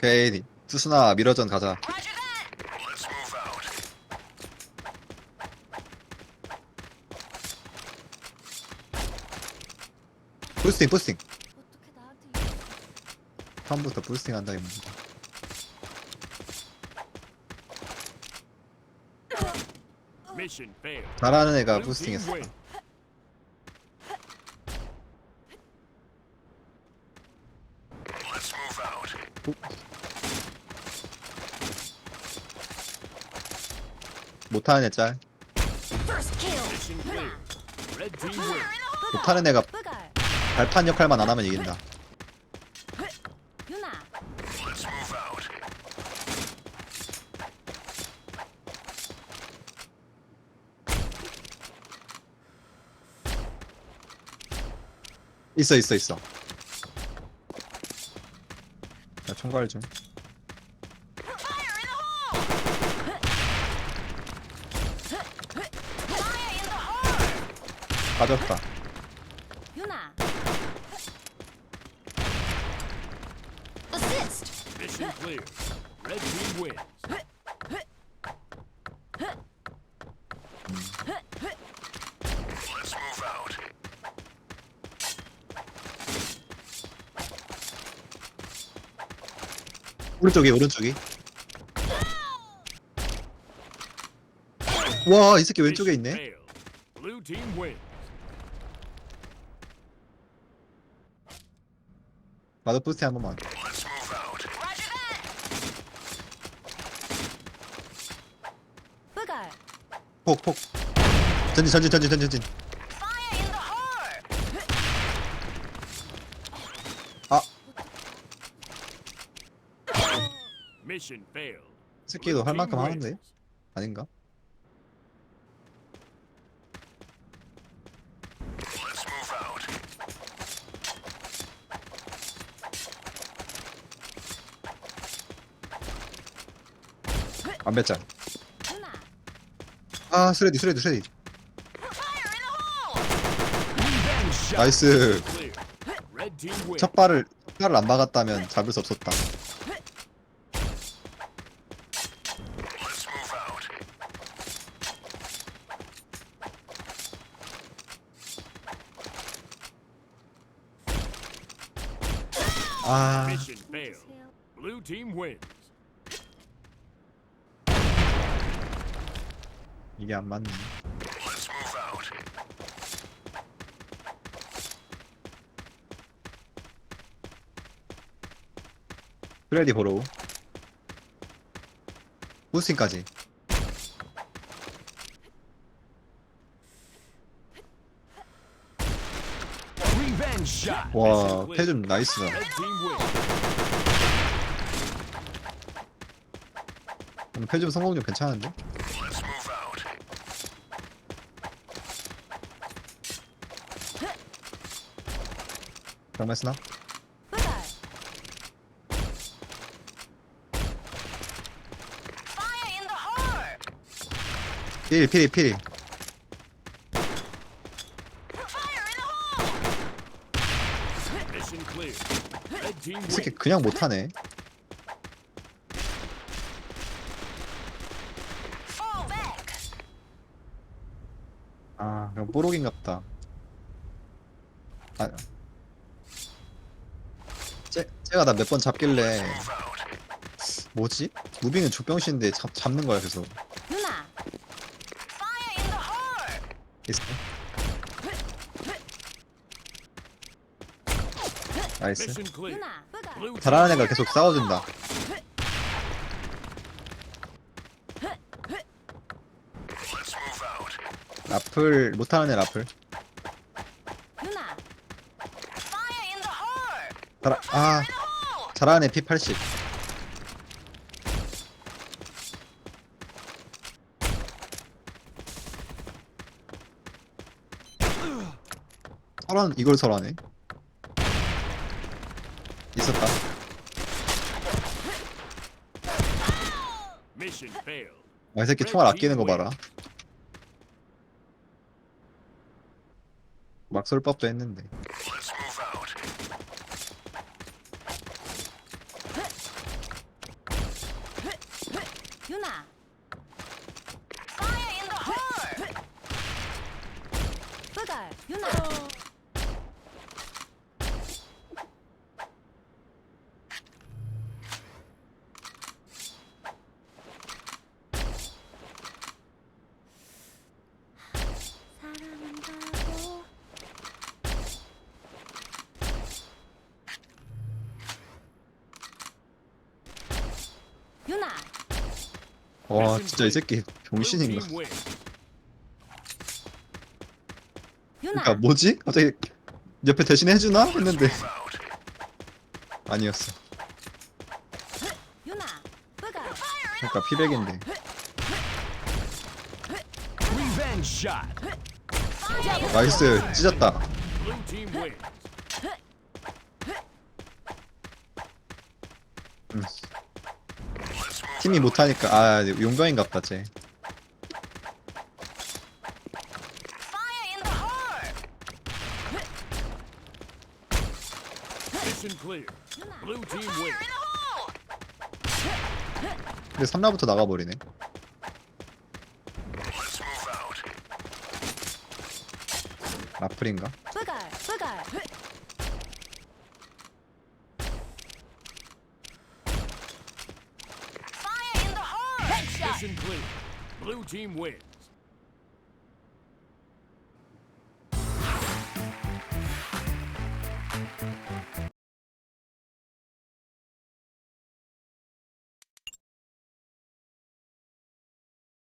오케이 투수나 미러전 가자 부스팅 부스팅 어떻게 나한테 이래? 처음부터 부스팅 한다 Mission failed. 잘하는 애가 Blue team 부스팅했어 win. 못하는 team win. 못하는 애가. 발판 역할만 안 하면 이긴다. 있어 있어 있어 나 총괄 좀 빠졌다 유나. Assist. Mission clear. Red team wins. 오른쪽이 오른쪽이 와 이 새끼 왼쪽에 Mission 있네 failed. Blue team wins. 나도 부스팅 한 번만 뿌갈. 폭폭 전진 전진 전진 전진 전진 아 Mission failed. 새끼도 할 만큼 하는데. 아닌가? 안. 유나. 아, 스레디, 스레디, 스레디. Revenge shot. 나이스. 첫 발을, 첫 발을 안 막았다면 잡을 수 없었다. 아. Blue team wins. 이게 안 맞네. 스레디 보러. 부스팅까지. 와. 패좀 나이스다. 오늘 패좀 성공률 괜찮은데? 뿌갈. 필, 필, 필. Mission clear. Red team 이 새끼 wins. 그냥 못하네. 아, 그냥 뽀록인갑다. 아, 쟤, 쟤가 나 몇 번 잡길래 뭐지? 무빙은 족병신인데 잡, 잡는 거야 계속. 있어. 나이스. Mission clear. 유나. 뿌갈. Blue team 잘하는 애가 계속 싸워준다. 라플 못하는 애 라플. 유나. 잘, 아 잘하는 애 P80. 설한 이걸 설하네. 있었다. 아, 이 새끼 총알 아끼는 거 봐라. 막쏠 법도 했는데. 유나. 뿌달. 유나. 사랑한다고. 유나. 와 진짜 이 새끼 team win. 유나. 그러니까 뭐지? 갑자기 옆에 대신 해주나? 했는데 아니었어 유나. 그러니까 피백인데 Revenge shot. 나이스 찢었다 Blue team win. 팀이 못하니까 아 용병인갑다 쟤 Mission clear. Blue team win. 근데 3라부터 나가버리네 라플인가? Mission clear. Blue team win.